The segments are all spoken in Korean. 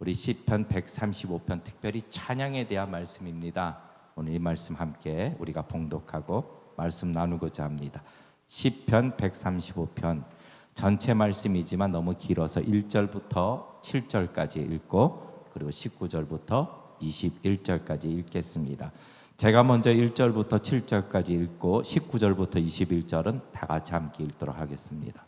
우리 시편 135편 특별히 찬양에 대한 말씀입니다. 오늘 이 말씀 함께 우리가 봉독하고 말씀 나누고자 합니다. 시편 135편 전체 말씀이지만 너무 길어서 1절부터 7절까지 읽고 그리고 19절부터 21절까지 읽겠습니다. 제가 먼저 1절부터 7절까지 읽고 19절부터 21절은 다 같이 함께 읽도록 하겠습니다.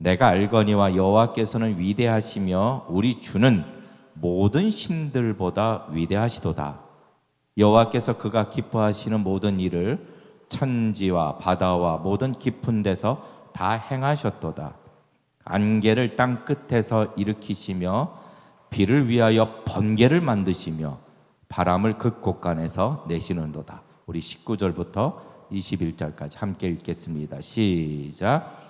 내가 알거니와 여호와께서는 위대하시며 우리 주는 모든 신들보다 위대하시도다. 여호와께서 그가 기뻐하시는 모든 일을 천지와 바다와 모든 깊은 데서 다 행하셨도다. 안개를 땅 끝에서 일으키시며 비를 위하여 번개를 만드시며 바람을 그 곳간에서 내시는도다. 우리 19절부터 21절까지 함께 읽겠습니다. 시작.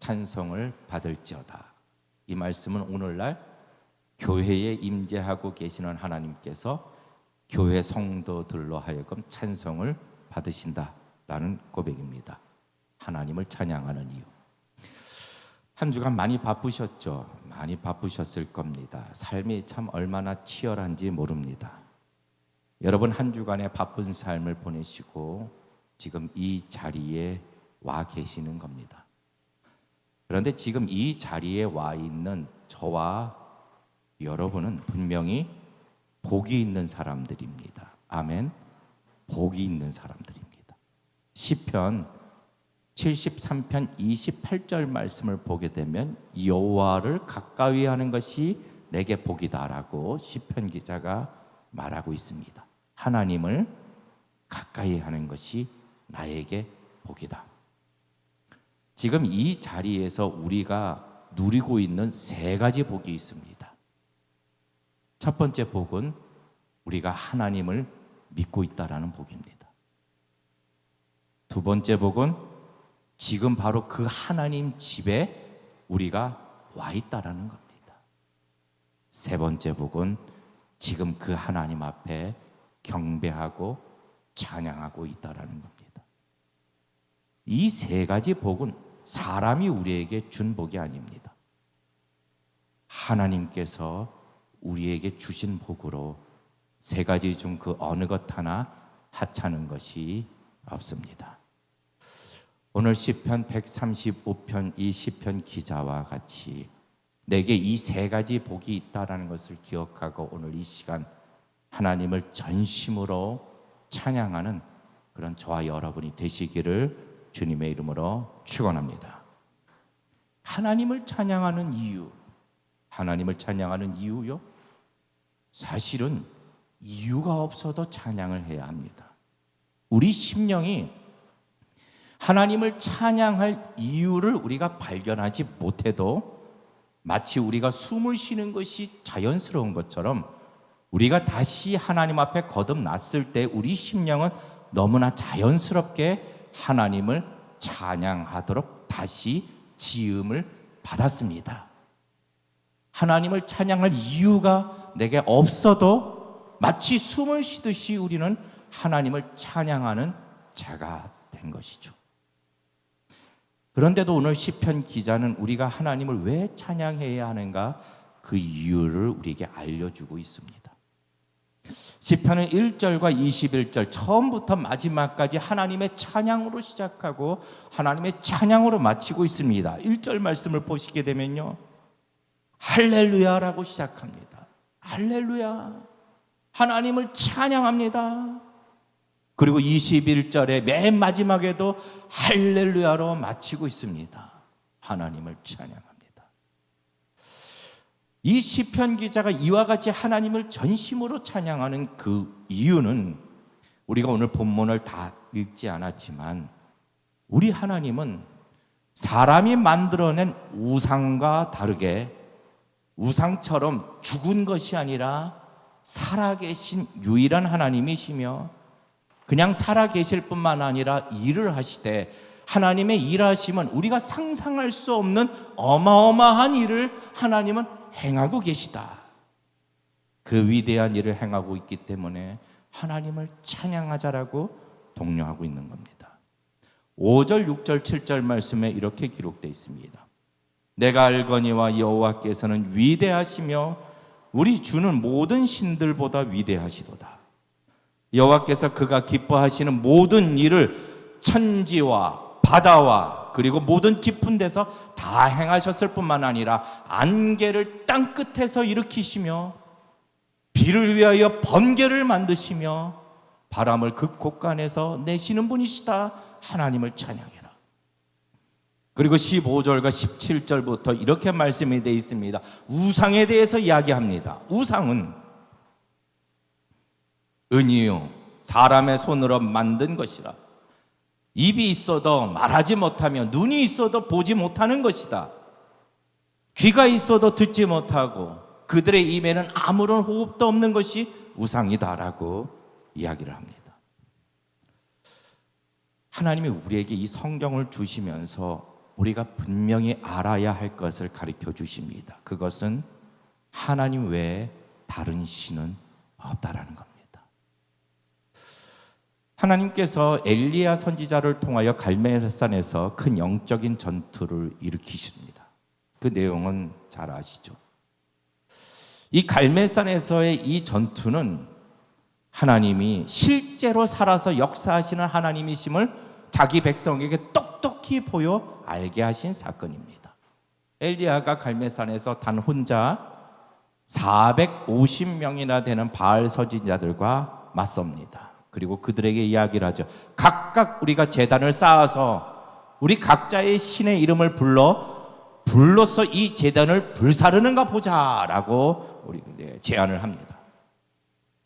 찬송을 받을지어다. 이 말씀은 오늘날 교회에 임재하고 계시는 하나님께서 교회 성도들로 하여금 찬송을 받으신다라는 고백입니다. 하나님을 찬양하는 이유. 한 주간 많이 바쁘셨죠. 많이 바쁘셨을 겁니다. 삶이 참 얼마나 치열한지 모릅니다. 여러분 한 주간의 바쁜 삶을 보내시고 지금 이 자리에 와 계시는 겁니다. 그런데 지금 이 자리에 와 있는 저와 여러분은 분명히 복이 있는 사람들입니다. 아멘. 복이 있는 사람들입니다. 시편 73편 28절 말씀을 보게 되면 여호와를 가까이 하는 것이 내게 복이다라고 시편 기자가 말하고 있습니다. 하나님을 가까이 하는 것이 나에게 복이다. 지금 이 자리에서 우리가 누리고 있는 세 가지 복이 있습니다. 첫 번째 복은 우리가 하나님을 믿고 있다라는 복입니다. 두 번째 복은 지금 바로 그 하나님 집에 우리가 와 있다라는 겁니다. 세 번째 복은 지금 그 하나님 앞에 경배하고 찬양하고 있다라는 겁니다. 이 세 가지 복은 사람이 우리에게 준 복이 아닙니다. 하나님께서 우리에게 주신 복으로 세 가지 중 그 어느 것 하나 하찮은 것이 없습니다. 오늘 시편 135편 이 시편 기자와 같이 내게 이 세 가지 복이 있다라는 것을 기억하고 오늘 이 시간 하나님을 전심으로 찬양하는 그런 저와 여러분이 되시기를 주님의 이름으로 축원합니다. 하나님을 찬양하는 이유, 하나님을 찬양하는 이유요? 사실은 이유가 없어도 찬양을 해야 합니다. 우리 심령이 하나님을 찬양할 이유를 우리가 발견하지 못해도 마치 우리가 숨을 쉬는 것이 자연스러운 것처럼 우리가 다시 하나님 앞에 거듭났을 때 우리 심령은 너무나 자연스럽게 하나님을 찬양하도록 다시 지음을 받았습니다. 하나님을 찬양할 이유가 내게 없어도 마치 숨을 쉬듯이 우리는 하나님을 찬양하는 자가 된 것이죠. 그런데도 오늘 시편 기자는 우리가 하나님을 왜 찬양해야 하는가 그 이유를 우리에게 알려주고 있습니다. 시편은 1절과 21절 처음부터 마지막까지 하나님의 찬양으로 시작하고 하나님의 찬양으로 마치고 있습니다. 1절 말씀을 보시게 되면요. 할렐루야라고 시작합니다. 할렐루야. 하나님을 찬양합니다. 그리고 21절의 맨 마지막에도 할렐루야로 마치고 있습니다. 하나님을 찬양합니다. 이 시편 기자가 이와 같이 하나님을 전심으로 찬양하는 그 이유는 우리가 오늘 본문을 다 읽지 않았지만 우리 하나님은 사람이 만들어낸 우상과 다르게 우상처럼 죽은 것이 아니라 살아계신 유일한 하나님이시며 그냥 살아계실 뿐만 아니라 일을 하시되 하나님의 일하심은 우리가 상상할 수 없는 어마어마한 일을 하나님은 행하고 계시다. 그 위대한 일을 행하고 있기 때문에 하나님을 찬양하자라고 독려하고 있는 겁니다. 5절, 6절, 7절 말씀에 이렇게 기록되어 있습니다. 내가 알거니와 여호와께서는 위대하시며 우리 주는 모든 신들보다 위대하시도다. 여호와께서 그가 기뻐하시는 모든 일을 천지와 바다와 그리고 모든 깊은 데서 다 행하셨을 뿐만 아니라 안개를 땅 끝에서 일으키시며 비를 위하여 번개를 만드시며 바람을 그 곳간에서 내시는 분이시다. 하나님을 찬양해라. 그리고 15절과 17절부터 이렇게 말씀이 되어 있습니다. 우상에 대해서 이야기합니다. 우상은 은이요 사람의 손으로 만든 것이라. 입이 있어도 말하지 못하며 눈이 있어도 보지 못하는 것이다. 귀가 있어도 듣지 못하고 그들의 입에는 아무런 호흡도 없는 것이 우상이다라고 이야기를 합니다. 하나님이 우리에게 이 성경을 주시면서 우리가 분명히 알아야 할 것을 가르쳐 주십니다. 그것은 하나님 외에 다른 신은 없다라는 겁니다. 하나님께서 엘리야 선지자를 통하여 갈멜산에서 큰 영적인 전투를 일으키십니다. 그 내용은 잘 아시죠? 이 갈멜산에서의 이 전투는 하나님이 실제로 살아서 역사하시는 하나님이심을 자기 백성에게 똑똑히 보여 알게 하신 사건입니다. 엘리야가 갈멜산에서 단 혼자 450명이나 되는 바알 서진자들과 맞섭니다. 그리고 그들에게 이야기를 하죠. 각각 우리가 재단을 쌓아서 우리 각자의 신의 이름을 불러 불로서 이 재단을 불사르는가 보자라고 우리 제안을 합니다.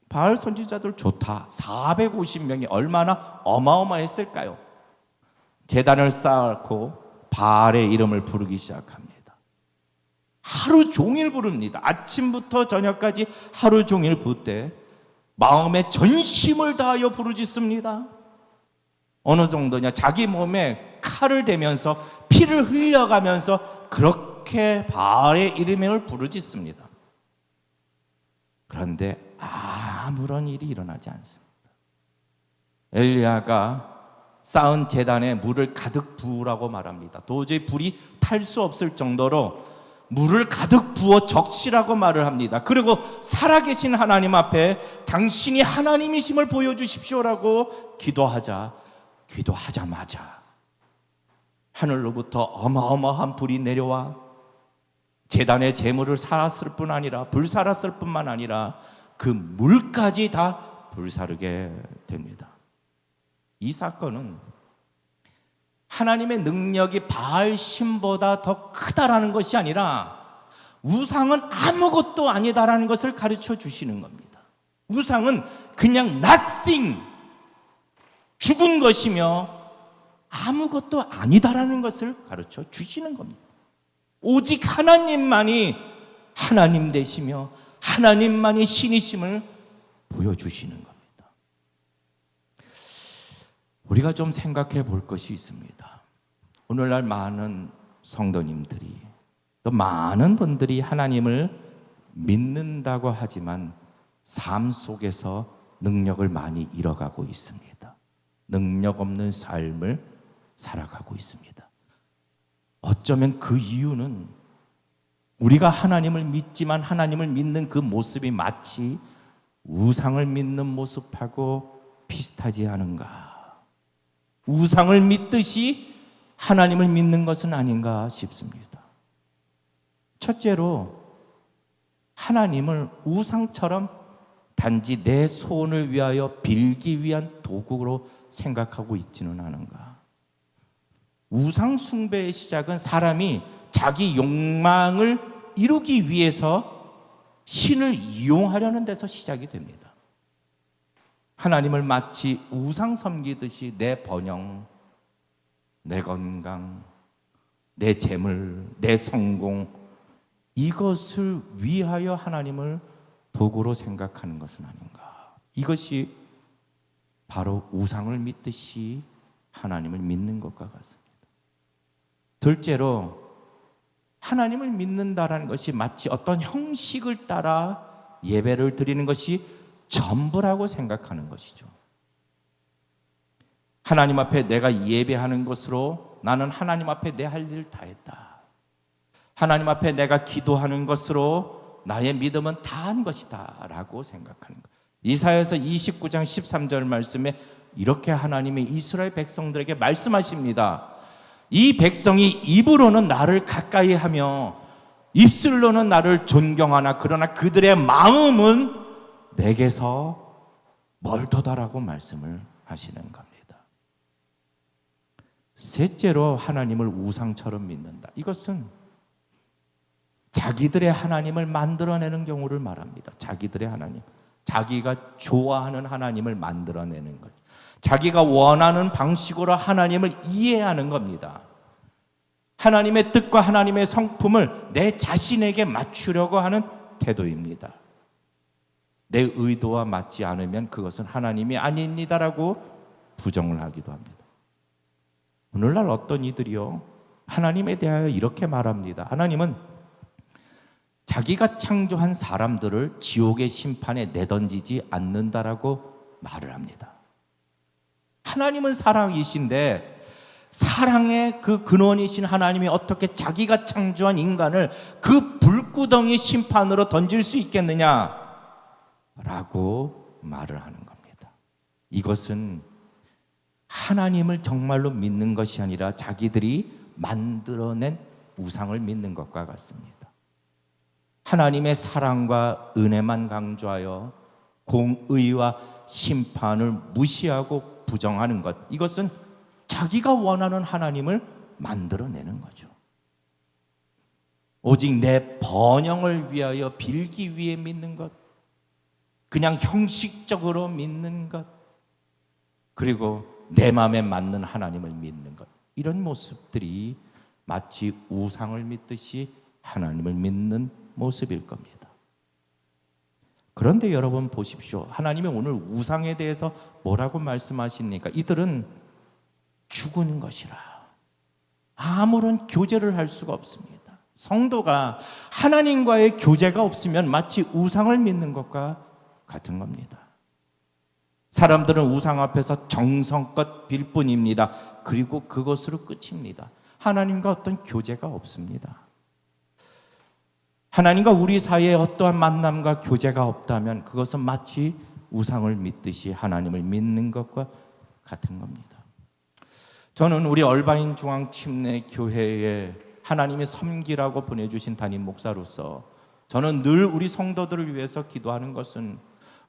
바알 선지자들 좋다. 450명이 얼마나 어마어마했을까요? 재단을 쌓고 바알의 이름을 부르기 시작합니다. 하루 종일 부릅니다. 아침부터 저녁까지 하루 종일 부때 마음에 전심을 다하여 부르짖습니다. 어느 정도냐? 자기 몸에 칼을 대면서 피를 흘려가면서 그렇게 바알의 이름을 부르짖습니다. 그런데 아무런 일이 일어나지 않습니다. 엘리야가 쌓은 재단에 물을 가득 부으라고 말합니다. 도저히 불이 탈 수 없을 정도로 물을 가득 부어 적시라고 말을 합니다. 그리고 살아계신 하나님 앞에 당신이 하나님이심을 보여주십시오라고 기도하자, 기도하자마자 하늘로부터 어마어마한 불이 내려와 재단의 재물을 살았을 뿐 아니라 불살았을 뿐만 아니라 그 물까지 다 불사르게 됩니다. 이 사건은 하나님의 능력이 바알 신보다 더 크다라는 것이 아니라 우상은 아무것도 아니다라는 것을 가르쳐 주시는 겁니다. 우상은 그냥 nothing 죽은 것이며 아무것도 아니다라는 것을 가르쳐 주시는 겁니다. 오직 하나님만이 하나님 되시며 하나님만이 신이심을 보여주시는 겁니다. 우리가 좀 생각해 볼 것이 있습니다. 오늘날 많은 성도님들이 또 많은 분들이 하나님을 믿는다고 하지만 삶 속에서 능력을 많이 잃어가고 있습니다. 능력 없는 삶을 살아가고 있습니다. 어쩌면 그 이유는 우리가 하나님을 믿지만 하나님을 믿는 그 모습이 마치 우상을 믿는 모습하고 비슷하지 않은가? 우상을 믿듯이 하나님을 믿는 것은 아닌가 싶습니다. 첫째로 하나님을 우상처럼 단지 내 소원을 위하여 빌기 위한 도구로 생각하고 있지는 않은가? 우상 숭배의 시작은 사람이 자기 욕망을 이루기 위해서 신을 이용하려는 데서 시작이 됩니다. 하나님을 마치 우상 섬기듯이 내 번영, 내 건강, 내 재물, 내 성공 이것을 위하여 하나님을 도구로 생각하는 것은 아닌가? 이것이 바로 우상을 믿듯이 하나님을 믿는 것과 같습니다. 둘째로 하나님을 믿는다라는 것이 마치 어떤 형식을 따라 예배를 드리는 것이 전부라고 생각하는 것이죠. 하나님 앞에 내가 예배하는 것으로 나는 하나님 앞에 내 할 일을 다 했다. 하나님 앞에 내가 기도하는 것으로 나의 믿음은 다 한 것이다. 라고 생각하는 것. 이사야서 29장 13절 말씀에 이렇게 하나님이 이스라엘 백성들에게 말씀하십니다. 이 백성이 입으로는 나를 가까이 하며 입술로는 나를 존경하나 그러나 그들의 마음은 내게서 멀더다라고 말씀을 하시는 겁니다. 셋째로 하나님을 우상처럼 믿는다. 이것은 자기들의 하나님을 만들어내는 경우를 말합니다. 자기들의 하나님. 자기가 좋아하는 하나님을 만들어내는 것. 자기가 원하는 방식으로 하나님을 이해하는 겁니다. 하나님의 뜻과 하나님의 성품을 내 자신에게 맞추려고 하는 태도입니다. 내 의도와 맞지 않으면 그것은 하나님이 아닙니다라고 부정을 하기도 합니다. 오늘날 어떤 이들이요 하나님에 대하여 이렇게 말합니다. 하나님은 자기가 창조한 사람들을 지옥의 심판에 내던지지 않는다라고 말을 합니다. 하나님은 사랑이신데 사랑의 그 근원이신 하나님이 어떻게 자기가 창조한 인간을 그 불구덩이 심판으로 던질 수 있겠느냐? 라고 말을 하는 겁니다. 이것은 하나님을 정말로 믿는 것이 아니라 자기들이 만들어낸 우상을 믿는 것과 같습니다. 하나님의 사랑과 은혜만 강조하여 공의와 심판을 무시하고 부정하는 것. 이것은 자기가 원하는 하나님을 만들어내는 거죠. 오직 내 번영을 위하여 빌기 위해 믿는 것. 그냥 형식적으로 믿는 것. 그리고 내 마음에 맞는 하나님을 믿는 것. 이런 모습들이 마치 우상을 믿듯이 하나님을 믿는 모습일 겁니다. 그런데 여러분 보십시오. 하나님이 오늘 우상에 대해서 뭐라고 말씀하십니까? 이들은 죽은 것이라. 아무런 교제를 할 수가 없습니다. 성도가 하나님과의 교제가 없으면 마치 우상을 믿는 것과 같은 겁니다. 사람들은 우상 앞에서 정성껏 빌 뿐입니다. 그리고 그것으로 끝입니다. 하나님과 어떤 교제가 없습니다. 하나님과 우리 사이에 어떠한 만남과 교제가 없다면 그것은 마치 우상을 믿듯이 하나님을 믿는 것과 같은 겁니다. 저는 우리 얼바인 중앙 침례 교회에 하나님이 섬기라고 보내주신 담임 목사로서 저는 늘 우리 성도들을 위해서 기도하는 것은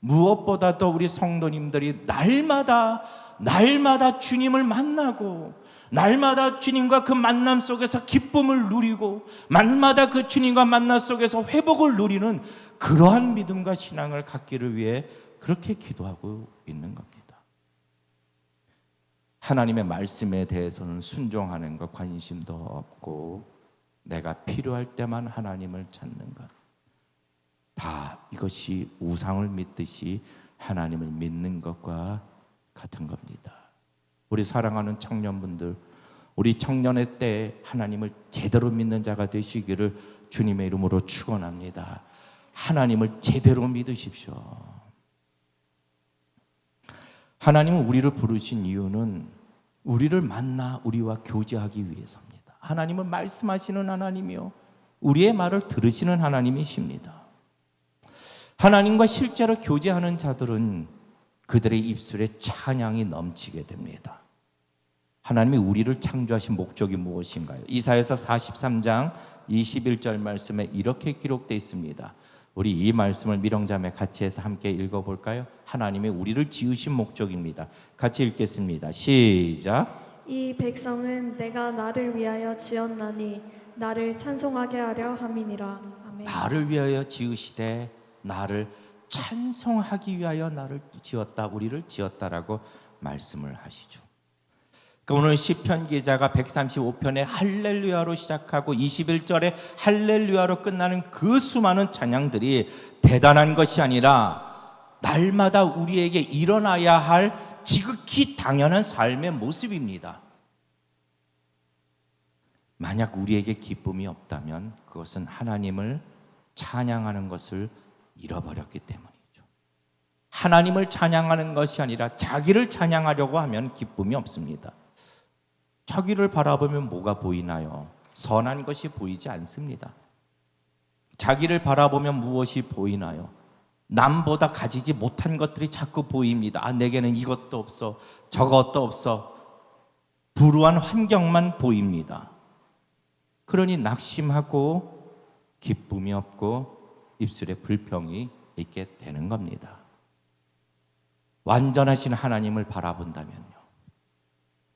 무엇보다도 우리 성도님들이 날마다 날마다 주님을 만나고 날마다 주님과 그 만남 속에서 기쁨을 누리고 날마다 그 주님과 만남 속에서 회복을 누리는 그러한 믿음과 신앙을 갖기를 위해 그렇게 기도하고 있는 겁니다. 하나님의 말씀에 대해서는 순종하는 것 관심도 없고 내가 필요할 때만 하나님을 찾는 것. 다 이것이 우상을 믿듯이 하나님을 믿는 것과 같은 겁니다. 우리 사랑하는 청년분들, 우리 청년의 때 하나님을 제대로 믿는 자가 되시기를 주님의 이름으로 축원합니다. 하나님을 제대로 믿으십시오. 하나님은 우리를 부르신 이유는 우리를 만나 우리와 교제하기 위해서입니다. 하나님은 말씀하시는 하나님이요. 우리의 말을 들으시는 하나님이십니다. 하나님과 실제로 교제하는 자들은 그들의 입술에 찬양이 넘치게 됩니다. 하나님이 우리를 창조하신 목적이 무엇인가요? 이사에서 43장 21절 말씀에 이렇게 기록되어 있습니다. 우리 이 말씀을 미령자매 같이 해서 함께 읽어볼까요? 하나님의 우리를 지으신 목적입니다. 같이 읽겠습니다. 시작. 이 백성은 내가 나를 위하여 지었나니 나를 찬송하게 하려 함이니라. 아멘. 나를 위하여 지으시되 나를 찬송하기 위하여 나를 지었다 우리를 지었다라고 말씀을 하시죠. 그 오늘 시편 기자가 135편에 할렐루야로 시작하고 21절에 할렐루야로 끝나는 그 수많은 찬양들이 대단한 것이 아니라 날마다 우리에게 일어나야 할 지극히 당연한 삶의 모습입니다. 만약 우리에게 기쁨이 없다면 그것은 하나님을 찬양하는 것을 잃어버렸기 때문이죠. 하나님을 찬양하는 것이 아니라 자기를 찬양하려고 하면 기쁨이 없습니다. 자기를 바라보면 뭐가 보이나요? 선한 것이 보이지 않습니다. 자기를 바라보면 무엇이 보이나요? 남보다 가지지 못한 것들이 자꾸 보입니다. 아, 내게는 이것도 없어, 저것도 없어. 불우한 환경만 보입니다. 그러니 낙심하고 기쁨이 없고 입술에 불평이 있게 되는 겁니다. 완전하신 하나님을 바라본다면요.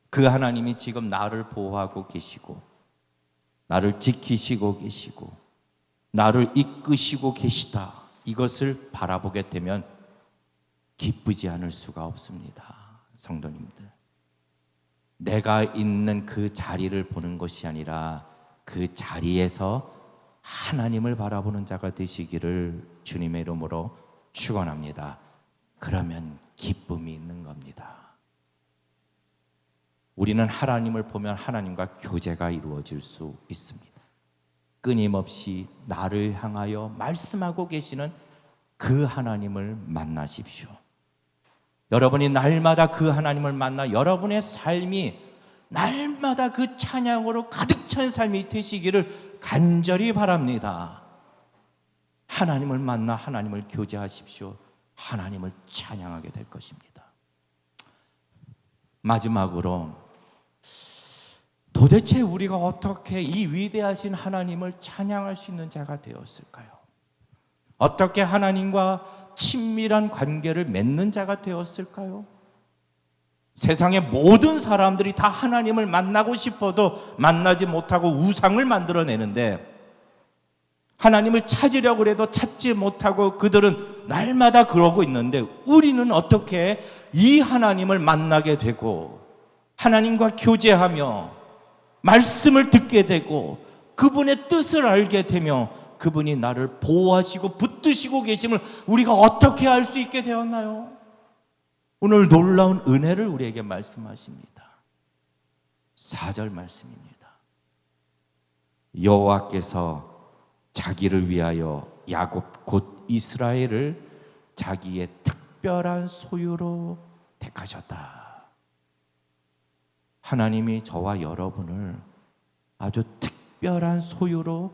그 하나님이 지금 나를 보호하고 계시고, 나를 지키시고 계시고, 나를 이끄시고 계시다. 이것을 바라보게 되면 기쁘지 않을 수가 없습니다. 성도님들. 내가 있는 그 자리를 보는 것이 아니라 그 자리에서 하나님을 바라보는 자가 되시기를 주님의 이름으로 축원합니다. 그러면 기쁨이 있는 겁니다. 우리는 하나님을 보면 하나님과 교제가 이루어질 수 있습니다. 끊임없이 나를 향하여 말씀하고 계시는 그 하나님을 만나십시오. 여러분이 날마다 그 하나님을 만나 여러분의 삶이 날마다 그 찬양으로 가득 찬 삶이 되시기를 간절히 바랍니다. 하나님을 만나 하나님을 교제하십시오. 하나님을 찬양하게 될 것입니다. 마지막으로 도대체 우리가 어떻게 이 위대하신 하나님을 찬양할 수 있는 자가 되었을까요? 어떻게 하나님과 친밀한 관계를 맺는 자가 되었을까요? 세상의 모든 사람들이 다 하나님을 만나고 싶어도 만나지 못하고 우상을 만들어내는데 하나님을 찾으려고 해도 찾지 못하고 그들은 날마다 그러고 있는데 우리는 어떻게 이 하나님을 만나게 되고 하나님과 교제하며 말씀을 듣게 되고 그분의 뜻을 알게 되며 그분이 나를 보호하시고 붙드시고 계심을 우리가 어떻게 알 수 있게 되었나요? 오늘 놀라운 은혜를 우리에게 말씀하십니다. 4절 말씀입니다. 여호와께서 자기를 위하여 야곱 곧 이스라엘을 자기의 특별한 소유로 택하셨다. 하나님이 저와 여러분을 아주 특별한 소유로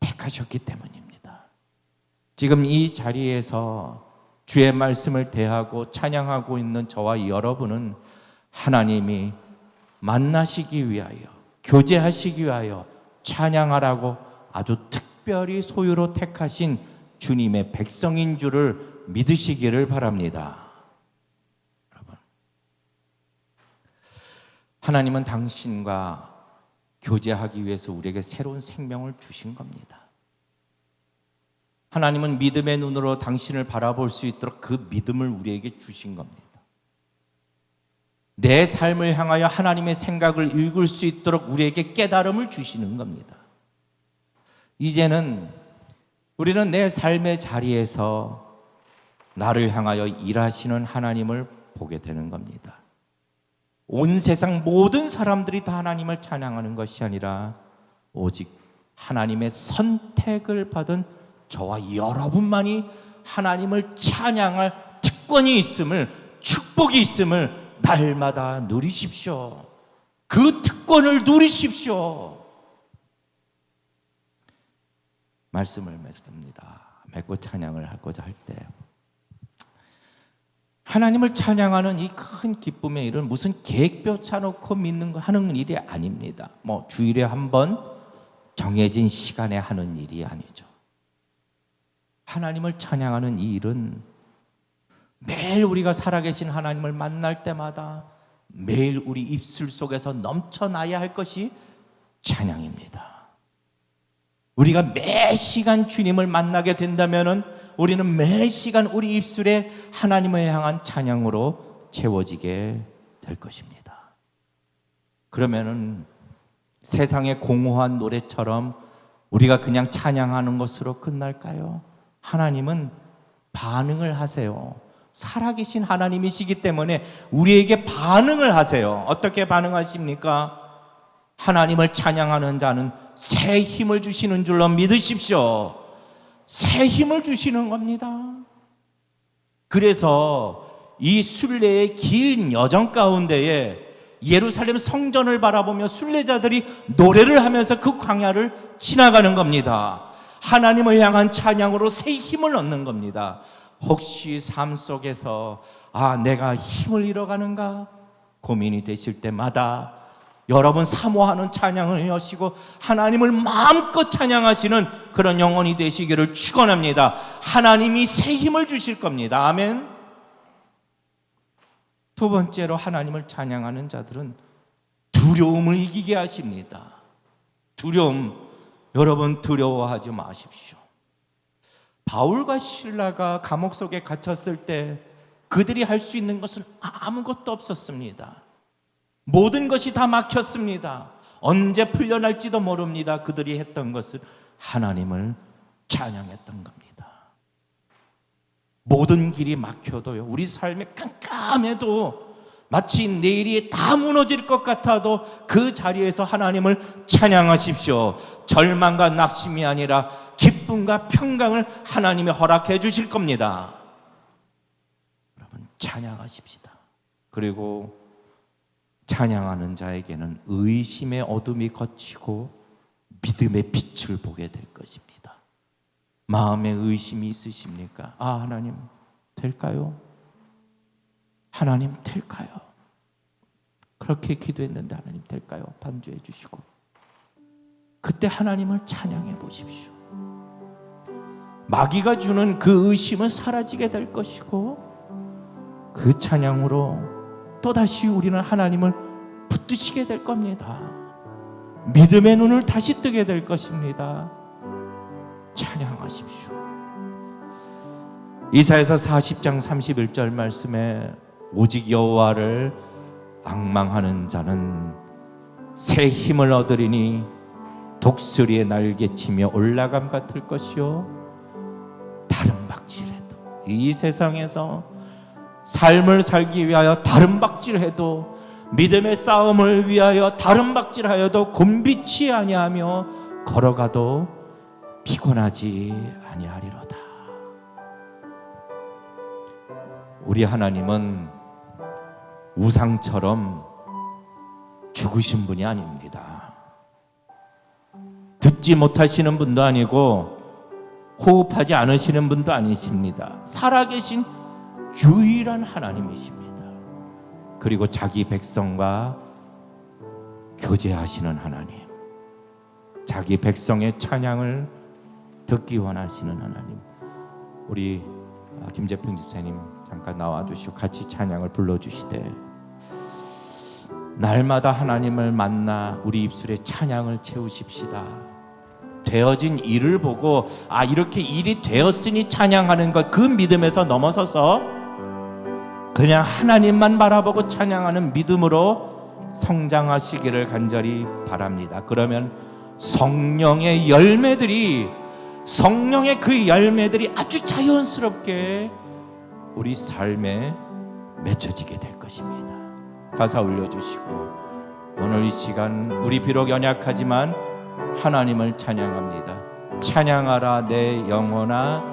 택하셨기 때문입니다. 지금 이 자리에서 주의 말씀을 대하고 찬양하고 있는 저와 여러분은 하나님이 만나시기 위하여 교제하시기 위하여 찬양하라고 아주 특별히 소유로 택하신 주님의 백성인 줄을 믿으시기를 바랍니다. 여러분. 하나님은 당신과 교제하기 위해서 우리에게 새로운 생명을 주신 겁니다. 하나님은 믿음의 눈으로 당신을 바라볼 수 있도록 그 믿음을 우리에게 주신 겁니다. 내 삶을 향하여 하나님의 생각을 읽을 수 있도록 우리에게 깨달음을 주시는 겁니다. 이제는 우리는 내 삶의 자리에서 나를 향하여 일하시는 하나님을 보게 되는 겁니다. 온 세상 모든 사람들이 다 하나님을 찬양하는 것이 아니라 오직 하나님의 선택을 받은 저와 여러분만이 하나님을 찬양할 특권이 있음을 축복이 있음을 날마다 누리십시오. 그 특권을 누리십시오. 말씀을 맺습니다. 맺고 찬양을 하고자 할 때. 하나님을 찬양하는 이 큰 기쁨의 일은 무슨 계획표 짜놓고 믿는 거 하는 일이 아닙니다. 뭐 주일에 한 번 정해진 시간에 하는 일이 아니죠. 하나님을 찬양하는 이 일은 매일 우리가 살아계신 하나님을 만날 때마다 매일 우리 입술 속에서 넘쳐나야 할 것이 찬양입니다. 우리가 매 시간 주님을 만나게 된다면은 우리는 매 시간 우리 입술에 하나님을 향한 찬양으로 채워지게 될 것입니다. 그러면은 세상의 공허한 노래처럼 우리가 그냥 찬양하는 것으로 끝날까요? 하나님은 반응을 하세요. 살아계신 하나님이시기 때문에 우리에게 반응을 하세요. 어떻게 반응하십니까? 하나님을 찬양하는 자는 새 힘을 주시는 줄로 믿으십시오. 새 힘을 주시는 겁니다. 그래서 이 순례의 긴 여정 가운데에 예루살렘 성전을 바라보며 순례자들이 노래를 하면서 그 광야를 지나가는 겁니다. 하나님을 향한 찬양으로 새 힘을 얻는 겁니다. 혹시 삶 속에서 아, 내가 힘을 잃어가는가 고민이 되실 때마다 여러분 사모하는 찬양을 여시고 하나님을 마음껏 찬양하시는 그런 영혼이 되시기를 축원합니다. 하나님이 새 힘을 주실 겁니다. 아멘. 두 번째로 하나님을 찬양하는 자들은 두려움을 이기게 하십니다. 두려움 여러분 두려워하지 마십시오. 바울과 신라가 감옥 속에 갇혔을 때 그들이 할 수 있는 것은 아무것도 없었습니다. 모든 것이 다 막혔습니다. 언제 풀려날지도 모릅니다. 그들이 했던 것은 하나님을 찬양했던 겁니다. 모든 길이 막혀도요. 우리 삶에 깜깜해도 마치 내일이 다 무너질 것 같아도 그 자리에서 하나님을 찬양하십시오. 절망과 낙심이 아니라 기쁨과 평강을 하나님이 허락해 주실 겁니다. 여러분 찬양하십시다. 그리고 찬양하는 자에게는 의심의 어둠이 걷히고 믿음의 빛을 보게 될 것입니다. 마음에 의심이 있으십니까? 아, 하나님 될까요? 하나님 될까요? 그렇게 기도했는데 하나님 될까요? 반주해 주시고 그때 하나님을 찬양해 보십시오. 마귀가 주는 그 의심은 사라지게 될 것이고 그 찬양으로 또다시 우리는 하나님을 붙드시게 될 겁니다. 믿음의 눈을 다시 뜨게 될 것입니다. 찬양하십시오. 이사에서 40장 31절 말씀에 오직 여호와를 악망하는 자는 새 힘을 얻으리니 독수리의 날개치며 올라감 같을 것이요 다른 박질해도 이 세상에서 삶을 살기 위하여 다른 박질해도 믿음의 싸움을 위하여 다른 박질하여도 곤비치 아니하며 걸어가도 피곤하지 아니하리로다. 우리 하나님은 우상처럼 죽으신 분이 아닙니다. 듣지 못하시는 분도 아니고 호흡하지 않으시는 분도 아니십니다. 살아계신 유일한 하나님이십니다. 그리고 자기 백성과 교제하시는 하나님. 자기 백성의 찬양을 듣기 원하시는 하나님. 우리 아, 김재평 집사님 잠깐 나와 주시고 같이 찬양을 불러 주시되 날마다 하나님을 만나 우리 입술에 찬양을 채우십시다. 되어진 일을 보고 아 이렇게 일이 되었으니 찬양하는 것 그 믿음에서 넘어서서 그냥 하나님만 바라보고 찬양하는 믿음으로 성장하시기를 간절히 바랍니다. 그러면 성령의 열매들이 성령의 그 열매들이 아주 자연스럽게 우리 삶에 맺혀지게 될 것입니다. 가사 올려주시고 오늘 이 시간 우리 비록 연약하지만 하나님을 찬양합니다. 찬양하라 내 영혼아